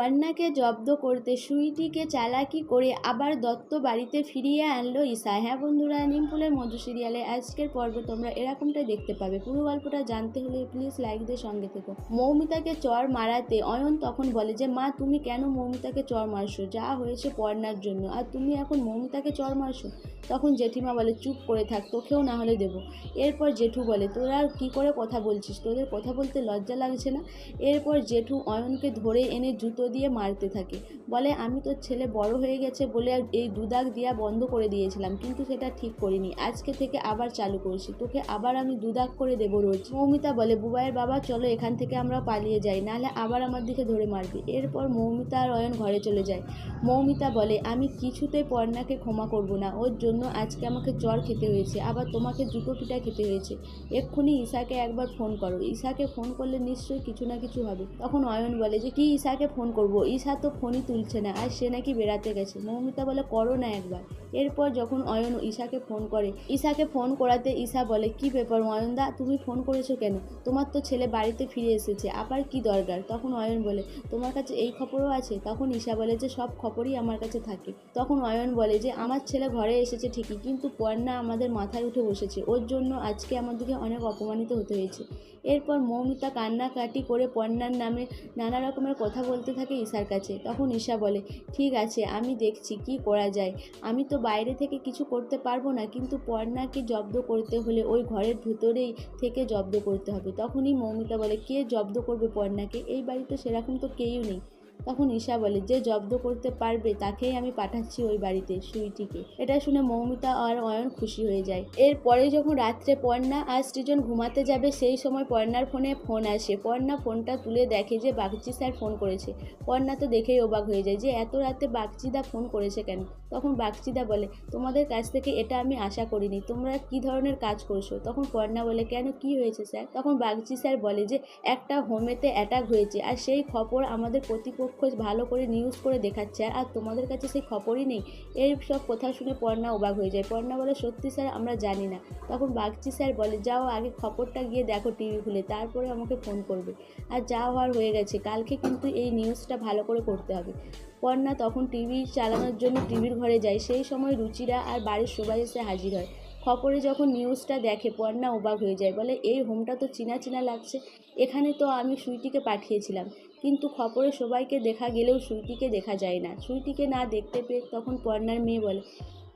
কন্যাকে জব্দ করতে সুইটিকে চালাকি করে আবার দত্ত বাড়িতে ফিরিয়ে আনলো ঈশা। হ্যাঁ বন্ধুরা নিমপুলের মধু সিরিয়ালে আজকের পর্বে তোমরা এরকমটাই দেখতে পাবে। পুরো গল্পটা জানতে হলে প্লিজ লাইক দিয়ে সঙ্গে থেকো। মৌমিতাকে চর মারাতে অয়ন তখন বলে যে, মা, তুমি কেন মৌমিতাকে চর মারছো? যা হয়েছে পর্ণার জন্য। আর তুমি এখন মৌমিতাকে চর মারছো? তখন জেঠিমা বলে, চুপ করে থাক, তোকেও না হলে দেবো। এরপর জেঠু বলে, তোরা কী করে কথা বলছিস? তোদের কথা বলতে লজ্জা লাগছে না? এরপর জেঠু অয়নকে ধরে এনে জুতো দিয়ে মারতে থাকে। বলে, আমি তোর ছেলে বড় হয়ে গেছে বলে এই দুদাগ দিয়া বন্ধ করে দিয়েছিলাম, কিন্তু সেটা ঠিক করিনি। আজকে থেকে আবার চালু করছি। তোকে আবার আমি দুদাগ করে দেবো রোজ। মৌমিতা বলে, বুবাইয়ের বাবা, চলো এখান থেকে আমরা পালিয়ে যাই, নাহলে আবার আমার দিকে ধরে মারবি। এরপর মৌমিতা আর অয়ন ঘরে চলে যায়। মৌমিতা বলে, আমি কিছুতেই পর্ণাকে ক্ষমা করব না, ওর জন্য আজকে আমাকে জ্বর খেতে হয়েছে, আবার তোমাকে জুতো পিঠা খেতে হয়েছে। এক্ষুনি ঈশাকে একবার ফোন করো। ঈশাকে ফোন করলে নিশ্চয়ই কিছু না কিছু হবে। তখন অয়ন বলে, যে কি ঈশাকে ফোন করব। ঈশা তো ফোনই তুলছে না, আর সে নাকি বেড়াতে গেছে। মৌমিতা বলে, করো না একবার। এরপর যখন অয়ন ঈশাকে ফোন করে, ঈশাকে ফোন করাতে ঈশা বলে, কি ব্যাপার অয়নদা, তুমি ফোন করেছ কেন? তোমার তো ছেলে বাড়িতে ফিরে এসেছে, আবার কি দরকার? তখন অয়ন বলে, তোমার কাছে এই খবরও আছে? তখন ঈশা বলে, যে সব খবরই আমার কাছে থাকে। তখন অয়ন বলে, যে আমার ছেলে ঘরে এসেছে ঠিকই, কিন্তু পর্ণা আমাদের মাথায় উঠে বসেছে। ওর জন্য আজকে আমাদেরকে অনেক অপমানিত হতে হয়েছে। এরপর মৌমিতা কান্নাকাটি করে পর্ণার নামে নানা রকমের কথা বলতে থাকে ঈশার কাছে। তখন ঈশা বলে, ঠিক আছে, আমি দেখছি, কি করা যায়? আমি তো বাইরে থেকে কিছু করতে পারব না, কিন্তু পর্ণাকে জব্দ করতে হলে ওই ঘরের ভেতরেই থেকে জব্দ করতে হবে। তখনই মৌমিতা বলে, কে জব্দ করবে পর্ণাকে? এই বাড়িতে সেরকম তো কেউ নেই। তখন ঈশা বলে, যে জব্দ করতে পারবে তাকেই আমি পাঠাচ্ছি ওই বাড়িতে, সুইটিকে। এটা শুনে মৌমিতা আর অয়ন খুশি হয়ে যায়। এরপরে যখন রাত্রে পর্ণা আর সৃজন ঘুমাতে যাবে, সেই সময় পর্ণার ফোনে ফোন আসে। পর্ণা ফোনটা তুলে দেখে যে বাগচি স্যার ফোন করেছে। পর্ণা তো দেখেই অবাক হয়ে যায় যে, এত রাতে বাগচিদা ফোন করেছে কেন? তখন বাগচিদা বলে, তোমাদের কাছ থেকে এটা আমি আশা করিনি। তোমরা কি ধরনের কাজ করছ? তখন পর্ণা বলে, কেন? কি হয়েছে স্যার? তখন বাগচি স্যার বলে যে, একটা হোমেতে অ্যাটাক হয়েছে, আর সেই খবর আমাদের প্রতিপক্ষ ভালো করে নিউজ করে দেখাচ্ছে আর তোমাদের কাছে সেই খবরই নেই। এই সব কথা শুনে পর্ণা অবাক হয়ে যায়। পর্ণা বলে, সত্যি স্যার, আমরা জানি না। তখন বাগচি স্যার বলে, যাও আগে খবরটা গিয়ে দেখো টিভি খুলে, তারপরে আমাকে ফোন করবে। আর যা হওয়ার হয়ে গেছে। কালকে কিন্তু এই নিউজটা ভালো করে করতে হবে। পর্ণা তখন টিভি চালানোর জন্য টিভির ঘরে যায়। সেই সময় রুচিরা আর বাড়ির সবাই এসে হাজির হয়। খবরে যখন নিউজটা দেখে, পর্ণা অবাক হয়ে যায়। বলে, এই হোমটা তো চিনা চিনা লাগছে। এখানে তো আমি সুইটিকে পাঠিয়েছিলাম। কিন্তু খবরে সবাইকে দেখা গেলেও সুইটিকে দেখা যায় না। সুইটিকে না দেখতে পেয়ে তখন পর্ণার মেয়ে বলে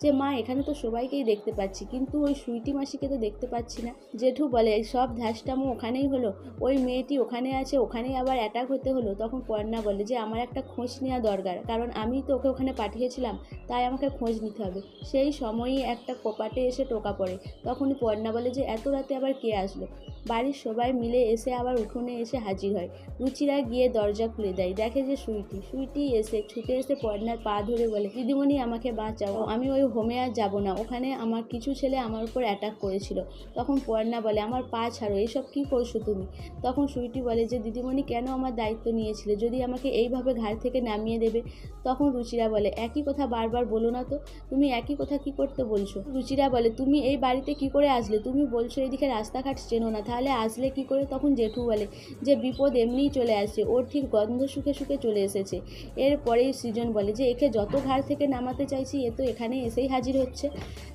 যে, মা, এখানে তো সবাইকেই দেখতে পাচ্ছি। কিন্তু ওই সুইটি মাসিকে তো দেখতে পাচ্ছি না। জেঠু বলে, সব ধ্যাসটামো ওখানেই হলো। ওই মেয়েটি ওখানে আছে, ওখানেই আবার অ্যাটাক হতে হলো। তখন পর্ণা বলে, যে, আমার একটা খোঁজ নেওয়া দরকার। কারণ আমি তো ওকে ওখানে পাঠিয়েছিলাম, তাই আমাকে খোঁজ নিতে হবে। সেই সময়ই একটা কপাটে এসে টোকা পড়ে। তখনই পর্ণা বলে, যে, এত রাতে আবার কে আসলো? বাড়ির সবাই মিলে এসে আবার উঠোনে এসে হাজির হয়। রুচিরা গিয়ে দরজা খুলে দেয়। দেখে যে, সুইটি। সুইটি এসে, ছুটে এসে পর্ণার পা ধরে বলে, দিদিমণি, আমাকে বাঁচাও। আমি ওই হোমে আর যাব না। ওখানে আমার কিছু ছেলে আমার উপর অ্যাটাক করেছিল। তখন পর্ণা বলে, আমার পা ছাড়ো এইসব কী করছ তুমি? তখন সুইটি বলে যে, দিদিমণি কেন আমার দায়িত্ব নিয়েছিলে? যদি আমাকে এইভাবে ঘাট থেকে নামিয়ে দেবে? তখন রুচিরা বলে, একই কথা বারবার বলো না তো, তুমি একই কথা কি করতে বলছো? রুচিরা বলে, তুমি এই বাড়িতে কি করে আসলে? তুমি বলছো এদিকে রাস্তাঘাট চেনো না, তাহলে আসলে কি করে? তখন জেঠু বলে, যে বিপদ এমনিই চলে আসছে, ওর ঠিক গন্ধ শুকে শুকে চলে এসেছে। এরপরেই সৃজন বলে, যে একে যত ঘাট থেকে নামাতে চাইছি, এ তো এখানে এসেই হাজির হচ্ছে।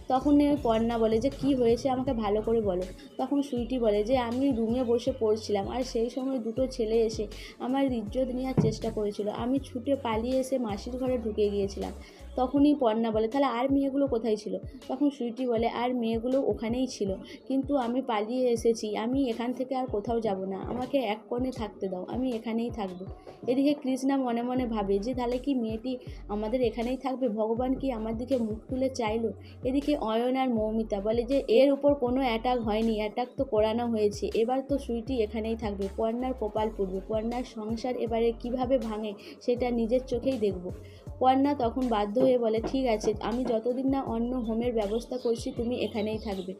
তখন ওই পর্ণা বলে যে, কি হয়েছে আমাকে ভালো করে বলো। তখন সুইটি বলে যে, আমি রুমে বসে পড়ছিলাম আর সেই সময় দুটো ছেলে এসে আমার ইজ্জত নেওয়ার চেষ্টা করেছিল। আমি ছুটে পালিয়ে এসে মাসির ঘরে ঢুকে গিয়েছিলাম। তখনই পর্ণা বলে, তাহলে আর মেয়েগুলো কোথায় ছিল? তখন সুইটি বলে, আর মেয়েগুলো ওখানেই ছিল, কিন্তু আমি পালিয়ে এসেছি। আমি এখান থেকে আর কোথাও যাব না। আমাকে এক কোণে থাকতে দাও। আমি এখানেই থাকব। এদিকে কৃষ্ণা মনে মনে ভাবে যে, তাহলে কি মেয়েটি আমাদের এখানেই থাকবে? ভগবান কি আমার দিকে মুখ তুলে চাইলো? এদিকে অয়ন আর মৌমিতা বলে যে, এর উপর কোনো অ্যাটাক হয়নি অ্যাটাক তো করানো হয়েছে। এবার তো সুইটি এখানেই থাকবে। পর্ণার কপাল পড়বে। পর্ণার সংসার এবারে কীভাবে ভাঙে, সেটা নিজের চোখেই দেখব। পর্ণা তখন বাধ্য হয়ে বলে, ঠিক আছে, আমি যতদিন না অন্য হোমের ব্যবস্থা করছি, তুমি এখানেই থাকবে।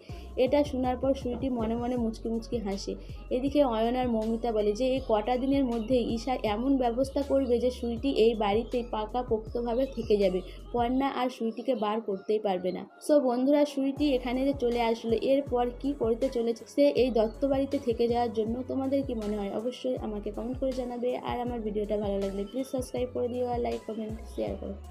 এটা শোনার পর সুইটি মনে মনে মুচকি মুচকি হাসে। এদিকে অয়ন আর মৌমিতা বলে, যে এই কটা দিনের মধ্যে ঈশা এমন ব্যবস্থা করবে যে সুইটি এই বাড়িতে পাকা পোক্তভাবে থেকে যাবে। পর্ণা আর সুইটিকে বার করতেই পারবে না। সো বন্ধুরা সুইটি এখানে যে চলে আসলো এরপর কি করতে চলেছে, সে এই দত্ত বাড়িতে থেকে যাওয়ার জন্য তোমাদের কি মনে হয়? অবশ্যই আমাকে কমেন্ট করে জানাবে। আর আমার ভিডিওটা ভালো লাগলে প্লিজ সাবস্ক্রাইব করে দিও আর লাইক কমেন্ট শেয়ার করো